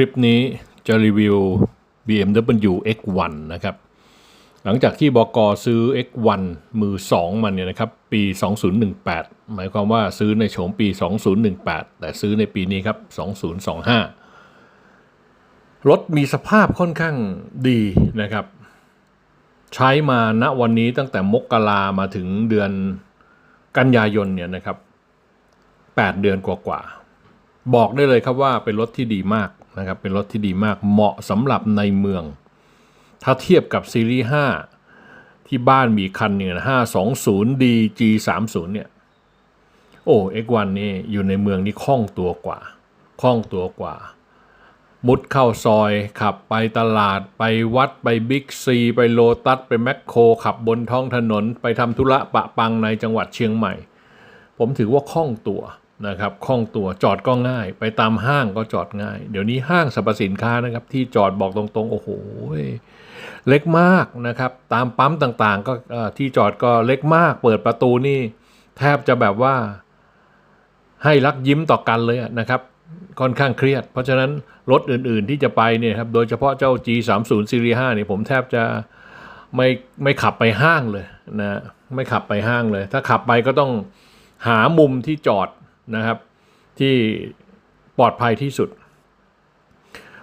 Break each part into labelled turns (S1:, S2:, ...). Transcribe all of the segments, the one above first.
S1: ลิปนี้จะรีวิว BMW X1 นะครับ หลังจากที่บกซื้อ X1 มือ 2 มันเนี่ยนะครับ ปี 2018 หมายความว่าซื้อในโฉมปี 2018 แต่ซื้อในปีนี้ครับ 2025 รถมีสภาพค่อนข้างดีนะครับ ใช้มาณวันนี้ตั้งแต่มกรามาถึงเดือนกันยายนเนี่ยนะครับ 8 เดือนกว่าๆ บอกได้เลยครับว่าเป็นรถที่ดีมาก นะครับเป็นรถที่ดีมากเหมาะสำหรับในเมือง ถ้าเทียบกับซีรีส์5ที่บ้านมีคันเนี่ย520 D G30 เนี่ยโอ้ X1 นี่อยู่ในเมืองนี่คล่องตัวกว่าคล่องตัวกว่า มุดเข้าซอย ขับไปตลาดไปวัดไปบิ๊กซีไปโลตัสไปแมคโคร ขับบนท้องถนน ไปทำธุระปะปังในจังหวัดเชียงใหม่ ผมถือว่าคล่องตัว นะครับคล่องตัวจอดก็ง่าย ไปตามห้างก็จอดง่าย เดี๋ยวนี้ห้างสรรพสินค้านะครับ ที่จอดบอกตรงๆ โอ้โหเล็กมากนะครับ ตามปั๊มต่างๆ ก็ที่จอดก็เล็กมาก เปิดประตูนี่ แทบจะแบบว่า ให้รักยิ้มต่อกันเลยนะครับ ค่อนข้างเครียด เพราะฉะนั้นรถอื่นๆที่จะไปเนี่ยครับ โดยเฉพาะเจ้า G30 Series 5เนี่ยผมแทบจะไม่ไม่ขับไปห้างเลยนะไม่ขับไปห้างเลย ถ้าขับไปก็ต้องหามุมที่จอด นะครับ ที่ปลอดภัยที่สุด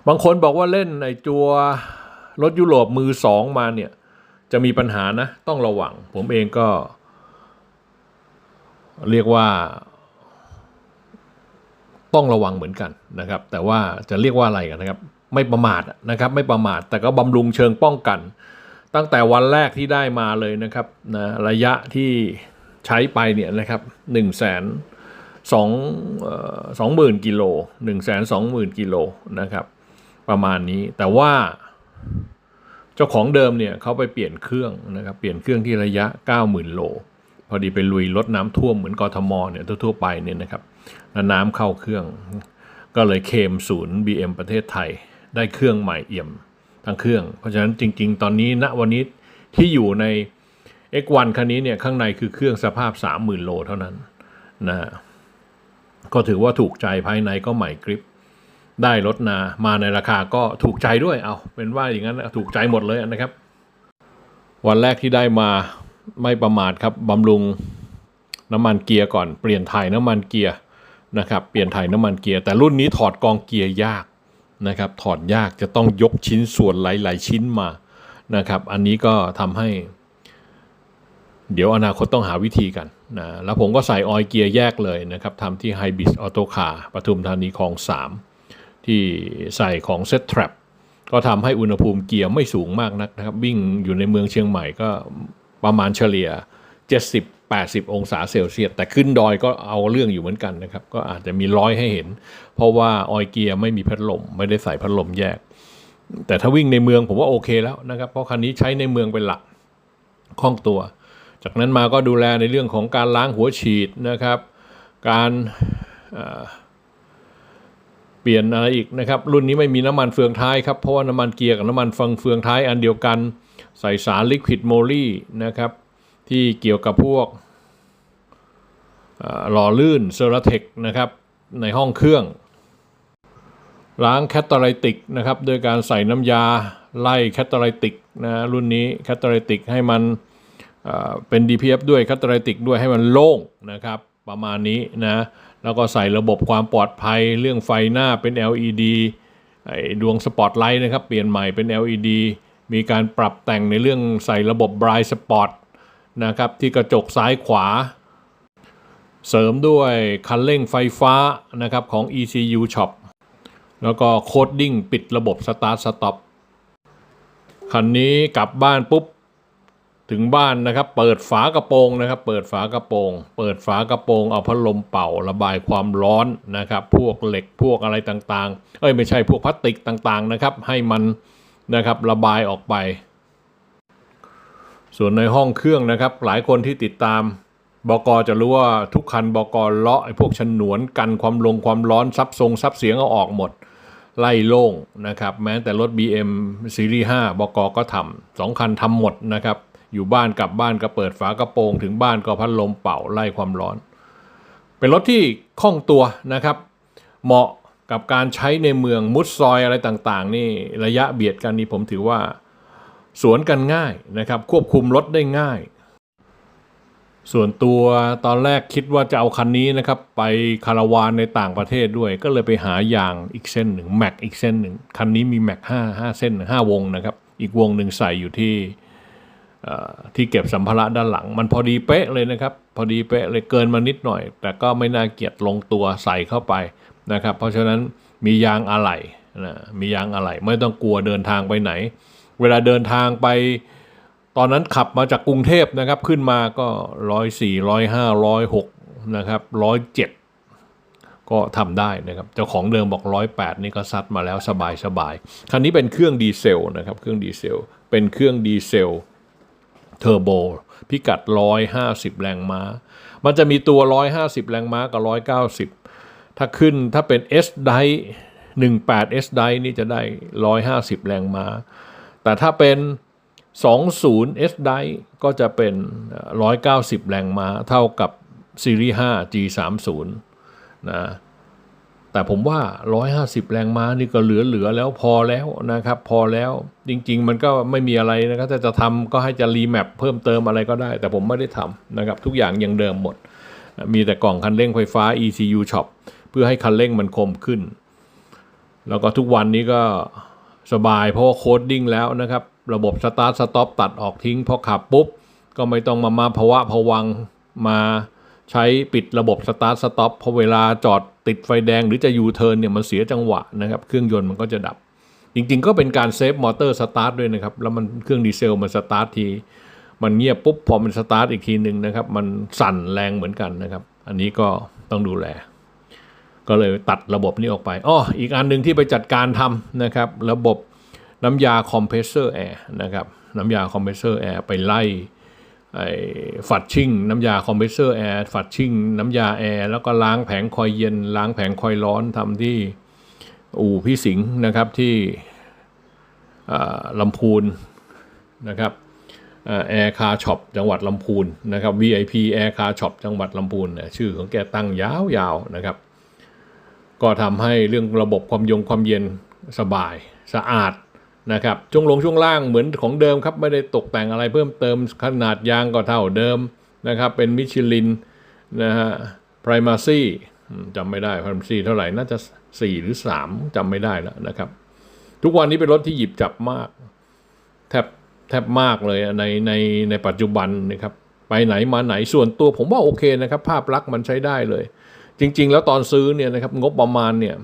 S1: บางคนบอกว่าเล่นไอ้ตัวรถยุโรปมือสองมาเนี่ย จะมีปัญหานะ ต้องระวัง ผมเองก็ เรียกว่า ต้องระวังเหมือนกันนะครับ แต่ว่าจะเรียกว่าอะไรกันนะครับ ไม่ประมาทนะครับ ไม่ประมาท แต่ก็บำรุงเชิงป้องกัน ตั้งแต่วันแรกที่ได้มาเลยนะครับนะระยะที่ใช้ไปเนี่ยนะครับหนึ่งแสน สองสองหมื่นกิโลหนึ่งแสนสองหมื่นกิโลนะครับ ประมาณนี้แต่ว่าเจ้าของเดิมเนี่ยเขาไปเปลี่ยนเครื่องนะครับเปลี่ยนเครื่องที่ระยะ 90,000 โล พอดีไปลุยรถน้ำท่วมเหมือนกทมเนี่ยทั่วๆไปเนี่ยนะครับแล้วน้ำเข้าเครื่อง ก็เลยเคมศูนย์ BM ประเทศไทย ได้เครื่องใหม่เอี่ยมทั้งเครื่อง เพราะฉะนั้นจริง ๆ ตอนนี้ณวันนี้ที่อยู่ใน X1 คันนี้เนี่ยข้างในคือเครื่องสภาพ 30,000 โลเท่านั้นนะฮะ ก็ถือว่าถูกใจภายในก็ใหม่กริป ได้รถนามาในราคาก็ถูกใจด้วยเอาเป็นว่าอย่างนั้นถูกใจหมดเลยนะครับ วันแรกที่ได้มาไม่ประมาทครับบำรุงน้ำมันเกียร์ก่อนเปลี่ยนถ่ายน้ำมันเกียร์นะครับเปลี่ยนถ่ายน้ำมันเกียร์แต่รุ่นนี้ถอดกองเกียร์ยากนะครับ ถอดยากจะต้องยกชิ้นส่วนหลายๆชิ้นมานะครับ อันนี้ก็ทำให้ เดี๋ยวอนาคตต้องหาวิธีกัน นะแล้วผมก็ใส่ออยล์เกียร์แยกเลยนะครับทำที่ไฮบิสออโตคาร์ปทุมธานีคลอง 3 ที่ใส่ของเซ t ทรัก็ทำให้อุณหภูมิเกียร์ไม่สูงมากนักนะครับ วิ่งอยู่ในเมืองเชียงใหม่ก็ประมาณเฉลี่ย 70-80 องศาเซลเซียส แต่ขึ้นดอยก็เอาเรื่องอยู่เหมือนกันนะครับ ก็อาจจะมีร้อยให้เห็น เพราะว่าออยล์เกียร์ไม่มีพัดลม ไม่ได้ใส่พัดลมแยก แต่ถ้าวิ่งในเมืองผมว่าโอเคแล้วนะครับ เพราะคันนี้ใช้ในเมืองเป็นหลักคล่องตัว จากนั้นมาก็ดูแลในเรื่องของการล้างหัวฉีดนะครับ การเปลี่ยนอะไรอีกนะครับ รุ่นนี้ไม่มีน้ำมันเฟืองท้ายครับ เพราะว่าน้ำมันเกียร์กับน้ำมันฟังเฟืองท้ายอันเดียวกัน ใส่สารลิควิดโมลีนะครับ ที่เกี่ยวกับพวกหล่อลื่นเซอราเทคนะครับ ในห้องเครื่อง ล้างแคตตาไลติกนะครับโดยการใส่น้ำยาไล่แคตตาไลติกนะรุ่นนี้แคตตาไลติกให้มัน เป็น DPF ด้วยคัตเตอร์ติกด้วยให้มันโล่งนะครับ ประมาณนี้นะ แล้วก็ใส่ระบบความปลอดภัยเรื่องไฟหน้าเป็น LED ไอดวงสปอตไลท์นะครับ เปลี่ยนใหม่เป็น LED มีการปรับแต่งในเรื่องใส่ระบบ Bright Spot นะครับ ที่กระจกซ้ายขวา เสริมด้วยคันเร่งไฟฟ้านะครับของ ECU Shop แล้วก็โคดดิ้งปิดระบบ Start Stop คันนี้กลับบ้านปุ๊บ ถึงบ้านนะครับ เปิดฝากระโปรงนะครับ เปิดฝากระโปรง เปิดฝากระโปรงเอาพัดลมเป่าระบายความร้อนนะครับ พวกเหล็กพวกอะไรต่างๆ เอ้ยไม่ใช่พวกพลาสติกต่างๆนะครับ ให้มันนะครับระบายออกไป ส่วนในห้องเครื่องนะครับ หลายคนที่ติดตามบกจะรู้ว่าทุกคันบกเลาะไอ้พวกฉนวนกันความลงความร้อนซับทรงซับเสียงเอาออกหมด ไล่โล่งนะครับ แม้แต่รถ BM ซีรีส์5บกก็ทำสองคันทำหมดนะครับ อยู่บ้านกลับบ้านก็เปิดฝากระโปรง ถึงบ้านก็พัดลมเป่าไล่ความร้อน เป็นรถที่คล่องตัวนะครับ เหมาะกับการใช้ในเมืองมุดซอยอะไรต่างๆ นี่ระยะเบียดกันนี่ผมถือว่าสวนกันง่ายนะครับ ควบคุมรถได้ง่าย ส่วนตัวตอนแรกคิดว่าจะเอาคันนี้นะครับ ไปคาราวานในต่างประเทศด้วย ก็เลยไปหายางอีกเส้นหนึ่งแม็กอีกเส้นหนึ่งคันนี้มีแม็กห้าห้าเส้นห้าวงนะครับ อีกวงหนึ่งใส่อยู่ที่ ที่เก็บสัมภาระด้านหลัง มันพอดีเป๊ะเลยนะครับ พอดีเป๊ะเลยเกินมานิดหน่อย แต่ก็ไม่น่าเกลียดลงตัวใส่เข้าไปนะครับ เพราะฉะนั้นมียางอะไหล่นะมียางอะไหล่ไม่ต้องกลัวเดินทางไปไหน เวลาเดินทางไป ตอนนั้นขับมาจากกรุงเทพนะครับ ขึ้นมาก็ร้อยสี่ร้อยห้าร้อยหกนะครับร้อยเจ็ดก็ทำได้นะครับ เจ้าของเดิมบอกร้อยแปดนี่ก็ซัดมาแล้วสบายสบายคันนี้เป็นเครื่องดีเซลนะครับ เครื่องดีเซล เป็นเครื่องดีเซล เทอร์โบพิกัด 150 แรงม้า มันจะมีตัว 150 แรงม้ากับ 190 ถ้าขึ้นถ้าเป็น S ได18 S ไดนี่จะได้ 150 แรงม้า แต่ถ้าเป็น 20 S ไดก็จะเป็น 190 แรงม้า เท่ากับซีรีส์5 G30 นะ แต่ผมว่า 150 แรงม้านี่ก็เหลือๆแล้วพอแล้วนะครับ พอแล้วจริง ๆ มันก็ไม่มีอะไรนะครับถ้าจะทำก็ให้จะรีแมปเพิ่มเติมอะไรก็ได้ แต่ผมไม่ได้ทำนะครับ ทุกอย่างยังเดิมหมด มีแต่กล่องคันเร่งไฟฟ้า ECU Shop เพื่อให้คันเร่งมันคมขึ้น แล้วก็ทุกวันนี้ก็สบายเพราะว่าโคดดิ้งแล้วนะครับ ระบบสตาร์ทสต็อปตัดออกทิ้งพอขับปุ๊บ ก็ไม่ต้องมามาภาวะผวังมาใช้ปิดระบบสตาร์ทสต็อปเพราะเวลาจอด ติดไฟแดงหรือจะยูเทิร์นเนี่ยมันเสียจังหวะนะครับ เครื่องยนต์มันก็จะดับ จริงๆ ก็เป็นการเซฟมอเตอร์สตาร์ทด้วยนะครับ แล้วมันเครื่องดีเซลมันสตาร์ททีมันเงียบปุ๊บพอมันสตาร์ทอีกทีหนึ่งนะครับ มันสั่นแรงเหมือนกันนะครับ อันนี้ก็ต้องดูแล ก็เลยตัดระบบนี้ออกไปอ้ออีกอันหนึ่งที่ไปจัดการทำนะครับ ระบบน้ำยาคอมเพรสเซอร์แอร์นะครับน้ำยาคอมเพรสเซอร์แอร์ไปไล่ ไอ้ฝัดชิ่งน้ำยาคอมเพรสเซอร์แอร์ฝัดชิ่งน้ำยาแอร์แล้วก็ล้างแผงคอยเย็น ล้างแผงคอยร้อนทำที่อู่พี่สิงห์นะครับที่ลำพูนนะครับแอร์คาร์ช็อปจังหวัดลำพูนนะครับ VIP Air Car Shop จังหวัดลำพูนชื่อของแกตั้งยาวๆนะครับ ก็ทำให้เรื่องระบบความยงความเย็นสบายสะอาด นะครับช่วงลงช่วงล่างเหมือนของเดิมครับไม่ได้ตกแต่งอะไรเพิ่มเติมขนาดยางก็เท่าเดิมนะครับ เป็นมิชลินนะฮะไพรมาซี่จำไม่ได้ไพรมาซี่เท่าไหร่น่าจะ 4 หรือ 3จำไม่ได้แล้วนะครับ ทุกวันนี้เป็นรถที่หยิบจับมาก แทบแทบมากเลยในในในปัจจุบันนะครับ ไปไหนมาไหนส่วนตัวผมว่าโอเคนะครับ ภาพลักษณ์มันใช้ได้เลย จริง ๆ แล้วตอนซื้อเนี่ยนะครับงบประมาณเนี่ย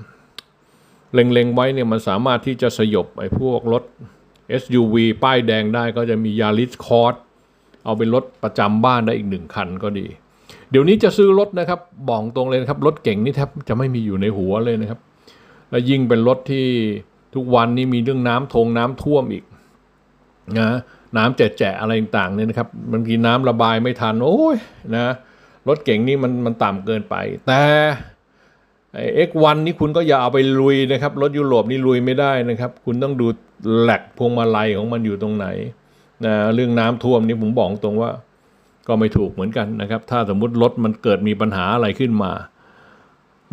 S1: เล็งๆไว้เนี่ยมันสามารถที่จะสยบไอ้พวกรถ SUV ป้ายแดงได้ก็จะมียาริสคอร์สเอาเป็นรถประจำบ้านได้อีกหนึ่งคันก็ดี เดี๋ยวนี้จะซื้อรถนะครับบอกตรงเลยนะครับ รถเก่งนี่แทบจะไม่มีอยู่ในหัวเลยนะครับ และยิ่งเป็นรถที่ทุกวันนี้มีเรื่องน้ำทงน้ำท่วมอีกนะน้ำแจะๆอะไรต่างๆเนี่ยนะครับบางทีน้ำระบายไม่ทันโอ้ยนะรถเก่งนี่มันมันต่ำเกินไป แต่ เอ็กวันนี่คุณก็อย่าเอาไปลุยนะครับรถยุโรปนี่ลุยไม่ได้นะครับ คุณต้องดูแหลกพวงมาลัยของมันอยู่ตรงไหนนะเรื่องน้ำท่วมนี่ผมบอกตรงว่า ก็ไม่ถูกเหมือนกันนะครับ ถ้าสมมุติรถมันเกิดมีปัญหาอะไรขึ้นมา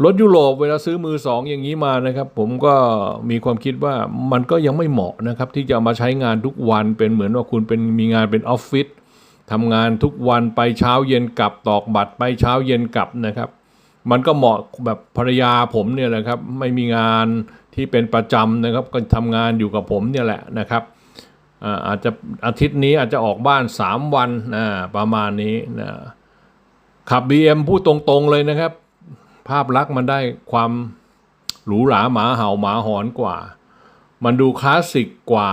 S1: รถยุโรปเวลาซื้อมือสองอย่างนี้มานะครับ ผมก็มีความคิดว่ามันก็ยังไม่เหมาะนะครับ ที่จะมาใช้งานทุกวันเป็นเหมือนว่าคุณเป็นมีงานเป็นออฟฟิศทำงานทุกวันไปเช้าเย็นกลับตอกบัตรไปเช้าเย็นกลับนะครับ มันก็เหมาะแบบภรรยาผมเนี่ยแหละครับไม่มีงานที่เป็นประจำนะครับก็ทำงานอยู่กับผมเนี่ยแหละนะครับอาจจะอาทิตย์นี้อาจจะออกบ้าน 3 วันอ่าประมาณนี้นะขับ BM พูดตรงๆเลยนะครับ ภาพลักษณ์มันได้ความหรูหราหมาเห่าหมาหอนกว่า มันดูคลาสสิกกว่า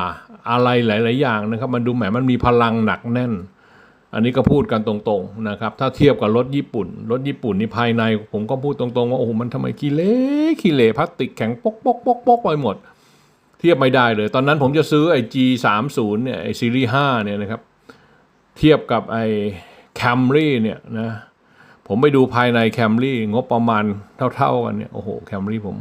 S1: อะไรหลาย ๆ อย่างนะครับ มันดูแหมมันมีพลังหนักแน่น อันนี้ก็พูดกันตรงๆนะครับ ถ้าเทียบกับรถญี่ปุ่น รถญี่ปุ่นนี่ภายใน ผมก็พูดตรงๆว่าโอ้โหมันทำไมขี้เละขี้เละพลาสติกแข็งปกปกปกปกไปหมด เทียบไม่ได้เลย ตอนนั้นผมจะซื้อไอ้ G30 เนี่ยไอ้ซีรีส์5เนี่ยนะครับ เทียบกับไอ้ Camry เนี่ยนะผมไปดูภายในแคมรี่งบประมาณเท่า ๆกันเนี่ยโอ้โหแคมรี่ผม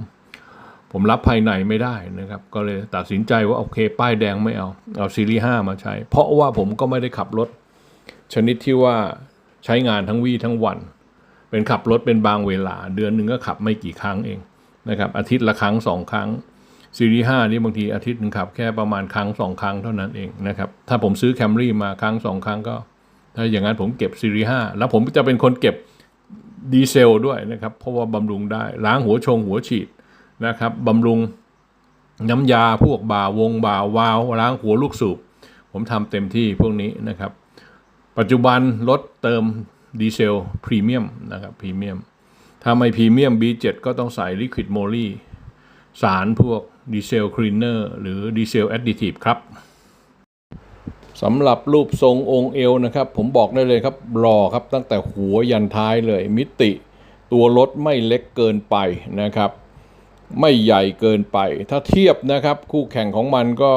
S1: ผมรับภายในไม่ได้นะครับ ก็เลยตัดสินใจว่าโอเค ป้ายแดงไม่เอา เอาซีรีส์5มาใช้ เพราะว่าผมก็ไม่ได้ขับรถ ชนิดที่ว่าใช้งานทั้งวี่ทั้งวัน เป็นขับรถเป็นบางเวลา เดือนหนึ่งก็ขับไม่กี่ครั้งเองนะครับอาทิตย์ละครั้งสองครั้งซีรีส์5นี่บางทีอาทิตย์หนึ่งขับแค่ประมาณครั้งสองครั้งเท่านั้นเองนะครับถ้าผมซื้อแคมรี่มาครั้งสองครั้งก็ ถ้าอย่างนั้นผมเก็บซีรีส์5แล้วผมจะเป็นคนเก็บดีเซลด้วยนะครับ เพราะว่าบำรุงได้ล้างหัวชงหัวฉีดนะครับบำรุงน้ำยาพวกบ่าวงบ่าววาล์วล้างหัวลูกสูบ ผมทำเต็มที่พวกนี้นะครับ ปัจจุบันรถเติมดีเซลพรีเมียมนะครับพรีเมียมถ้าไม่พรีเมียม B7 ก็ต้องใส่ลิควิดโมลีสารพวกดีเซลคลีนเนอร์หรือดีเซลแอดดิทีฟครับสำหรับรูปทรงองค์เอวนะครับ ผมบอกได้เลยครับรอครับตั้งแต่หัวยันท้ายเลยมิติ ตัวรถไม่เล็กเกินไปนะครับ ไม่ใหญ่เกินไป ถ้าเทียบนะครับ คู่แข่งของมันก็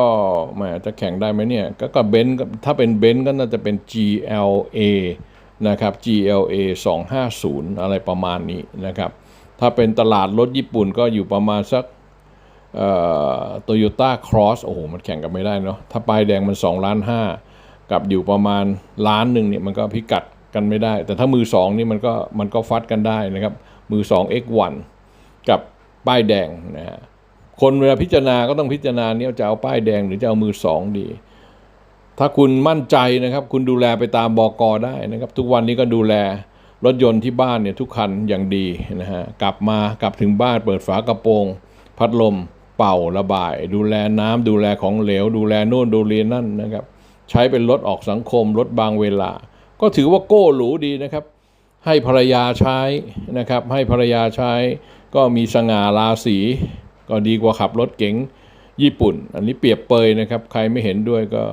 S1: แหมจะแข่งได้ไหมเนี่ย ก็กับเบนซ์ถ้าเป็นเบนซ์ก็น่าจะเป็น GLA นะครับ GLA 250 อะไรประมาณนี้นะครับ ถ้าเป็นตลาดรถญี่ปุ่นก็อยู่ประมาณสักโตโยต้าครอสโอ้โห มันแข่งกันไม่ได้เนาะถ้าป้ายแดงมัน2ล้าน5กับอยู่ประมาณล้านหนึ่งเนี่ยมันก็พิกัดกันไม่ได้ แต่ถ้ามือ 2 นี่มันก็มันก็ฟัดกันได้นะครับ มือ 2 X1 กับ ป้ายแดงนะฮะคนเวลาพิจารณาก็ต้องพิจารณาเนี่ยจะเอาป้ายแดงหรือจะเอามือ2ดี ถ้าคุณมั่นใจนะครับ คุณดูแลไปตามบอกอได้นะครับ ทุกวันนี้ก็ดูแลรถยนต์ที่บ้านเนี่ยทุกคันอย่างดีนะฮะกลับมากลับถึงบ้านเปิดฝากระโปรง พัดลมเป่าระบาย ดูแลน้ำดูแลของเหลว ดูแลโน่นดูแลนั่นนะครับ ใช้เป็นรถออกสังคมรถบางเวลา ก็ถือว่าโก้หรูดีนะครับ ให้ภรรยาใช้นะครับ ให้ภรรยาใช้ ก็มีสง่าราศีก็ดีกว่าขับรถเก๋งญี่ปุ่น อันนี้เปรียบเปยนะครับ ใครไม่เห็นด้วยก็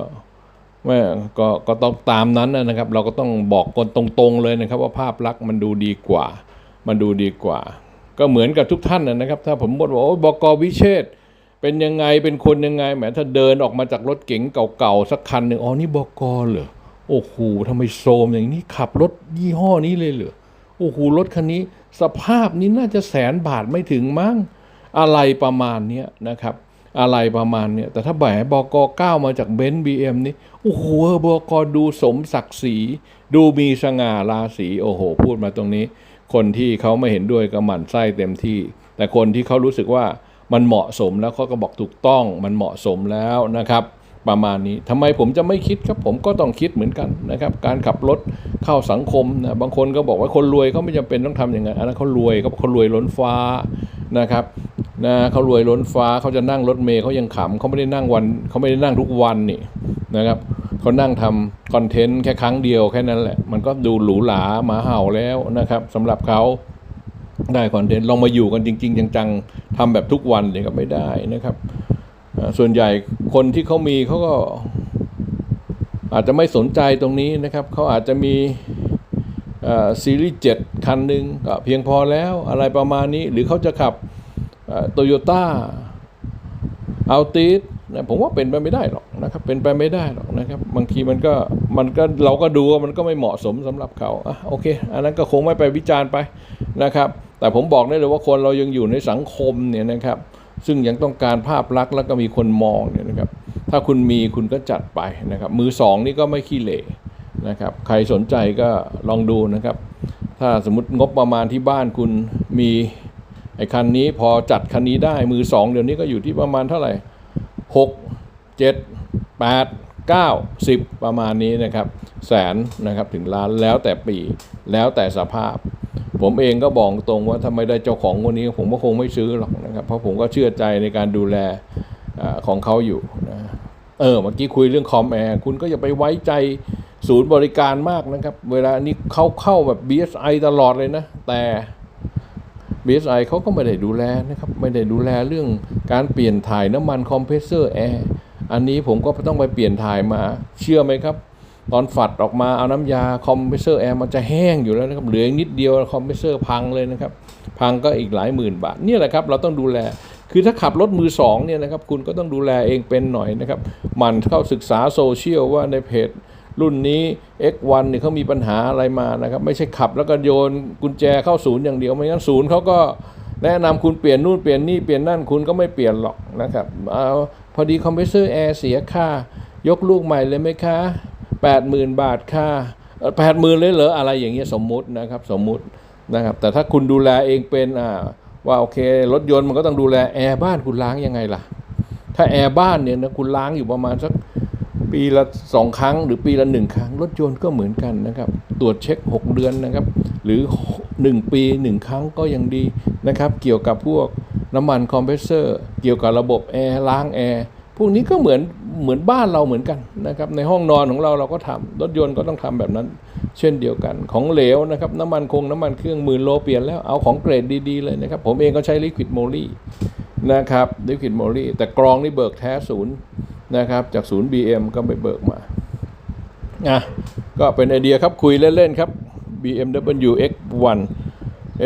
S1: แม่ก็ก็ต้องตามนั้นนะครับ เราก็ต้องบอกคนตรงๆเลยนะครับ ว่าภาพลักษณ์มันดูดีกว่า มันดูดีกว่า ก็เหมือนกับทุกท่านนะครับ ถ้าผมบอกว่าโอ้บกวิเชษเป็นยังไงเป็นคนยังไงแหมถ้าเดินออกมาจากรถเก๋งเก่าๆสักคันหนึ่งอ๋อนี่บกเหรอโอ้โหทำไมโซมอย่างนี้ขับรถยี่ห้อนี้เลยเหรอ โอ้โหรถคันนี้ สภาพนี้น่าจะแสนบาทไม่ถึงมั้งอะไรประมาณนี้นะครับ อะไรประมาณเนี้ยแต่ถ้าแหมบกเก้ามาจากเบนซ์บีเอ็มนี่โอ้โหบกดูสมศักดิ์ศรีดูมีสง่าราศีโอ้โห พูดมาตรงนี้ คนที่เขาไม่เห็นด้วยก็หมั่นไส้เต็มที่ แต่คนที่เขารู้สึกว่ามันเหมาะสมแล้วเขาก็บอกถูกต้องมันเหมาะสมแล้วนะครับ ประมาณนี้ทำไมผมจะไม่คิดครับผมก็ต้องคิดเหมือนกันนะครับ การขับรถเข้าสังคมนะบางคนก็บอกว่าคนรวยเขาไม่จำเป็นต้องทำอย่างนั้นอันนั้นเขารวยเขาเขารวยล้นฟ้านะครับนะเขารวยล้นฟ้าเขาจะนั่งรถเมล์เขายังขำเขาไม่ได้นั่งวันเขาไม่ได้นั่งทุกวันนี่นะครับเขานั่งทำคอนเทนต์แค่ครั้งเดียวแค่นั้นแหละ มันก็ดูหรูหราหมาเห่าแล้วนะครับสำหรับเขาได้คอนเทนต์ลองมาอยู่กันจริง ๆ จังๆทำแบบทุกวันเลยก็ไม่ได้นะครับ ส่วนใหญ่คนที่เขามีเขาก็อาจจะไม่สนใจตรงนี้นะครับเขาอาจจะมีซีรีส์7คันหนึ่งก็เพียงพอแล้วอะไรประมาณนี้ หรือเขาจะขับโตโยต้าอัลติสผมว่าเป็นไปไม่ได้หรอกนะครับ เป็นไปไม่ได้หรอกนะครับ บางทีมันก็มันก็เราก็ดูว่ามันก็ไม่เหมาะสมสำหรับเขาอะโอเค อันนั้นก็คงไม่ไปวิจารณ์ไปนะครับ แต่ผมบอกได้เลยว่าคนเรายังอยู่ในสังคมเนี่ยนะครับ ซึ่งยังต้องการภาพลักษณ์แล้วก็มีคนมองเนี่ยนะครับ ถ้าคุณมีคุณก็จัดไปนะครับ มือสองนี่ก็ไม่ขี้เหร่นะครับ ใครสนใจก็ลองดูนะครับ ถ้าสมมติงบประมาณที่บ้านคุณมีไอ้คันนี้พอจัดคันนี้ได้มือสองเดี๋ยวนี้ก็อยู่ที่ประมาณเท่าไหร่หกเจ็ดแปดเก้าสิบประมาณนี้นะครับ แสนนะครับถึงล้านแล้วแต่ปีแล้วแต่สภาพ ผมเองก็บอกตรงว่าถ้าไม่ได้เจ้าของคนนี้ผมก็คงไม่ซื้อหรอกนะครับ เพราะผมก็เชื่อใจในการดูแลอของเขาอยู่นะเออเมื่อกี้คุยเรื่องคอมแอร์คุณก็อย่าไปไว้ใจศูนย์บริการมากนะครับ เวลานี้เขาเข้าแบบ BSI ตลอดเลยนะ แต่ BSI เขาก็ไม่ได้ดูแลนะครับ ไม่ได้ดูแลเรื่องการเปลี่ยนถ่ายน้ำมันคอมเพรสเซอร์แอร์อันนี้ผมก็ต้องไปเปลี่ยนถ่ายมาเชื่อไหมครับ ตอนฝัดออกมาเอาน้ำยาคอมเพรสเซอร์แอร์มันจะแห้งอยู่แล้วนะครับเหลืออีกนิดเดียวคอมเพรสเซอร์พังเลยนะครับ พังก็อีกหลายหมื่นบาทนี่แหละครับเราต้องดูแลคือถ้าขับรถมือสองเนี่ยนะครับคุณก็ต้องดูแลเองเป็นหน่อยนะครับหมันเข้าศึกษาโซเชียลว่าในเพจรุ่นนี้ X1 เนี่ยเขามีปัญหาอะไรมานะครับ ไม่ใช่ขับแล้วก็โยนกุญแจเข้าศูนย์อย่างเดียวไม่งั้นศูนย์เขาก็แนะนำคุณเปลี่ยนนู่นเปลี่ยนนี่เปลี่ยนนั่นคุณก็ไม่เปลี่ยนหรอกนะครับเอาพอดีคอมเพรสเซอร์แอร์เสียค่ายกลูกใหม่เลยไหมคะ 80,000 บาทค่าแปดหมื่นเลยเหรออะไรอย่างเงี้ยสมมุตินะครับสมมุตินะครับแต่ถ้าคุณดูแลเองเป็นอ่าว่าโอเครถยนต์มันก็ต้องดูแลแอร์บ้านคุณล้างยังไงล่ะ ถ้าแอร์บ้านเนี่ยนะคุณล้างอยู่ประมาณสักปีละสองครั้ง หรือปีละหนึ่งครั้ง รถยนต์ก็เหมือนกันนะครับ ตรวจเช็ค 6 เดือนนะครับ หรือ 1 ปี 1 ครั้งก็ยังดีนะครับ เกี่ยวกับพวกน้ำมันคอมเพรสเซอร์ เกี่ยวกับระบบแอร์ล้างแอร์พวกนี้ก็เหมือน เหมือนบ้านเราเหมือนกันนะครับในห้องนอนของเราเราก็ทำรถยนต์ก็ต้องทำแบบนั้น เช่นเดียวกันของเหลวนะครับน้ำมันคงน้ำมันเครื่องหมื่นโลเปลี่ยนแล้วเอาของเกรดดีๆเลยนะครับผมเองก็ใช้ลิควิดโมลี่นะครับลิควิดโมลี่แต่กรองนี่เบิกแท้ศูนย์นะครับจากศูนย์ BM ก็ไปเบิกมาอะก็เป็นไอเดียครับคุยเล่นๆครับ BMW X1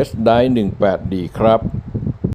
S1: S d i 18D ครับ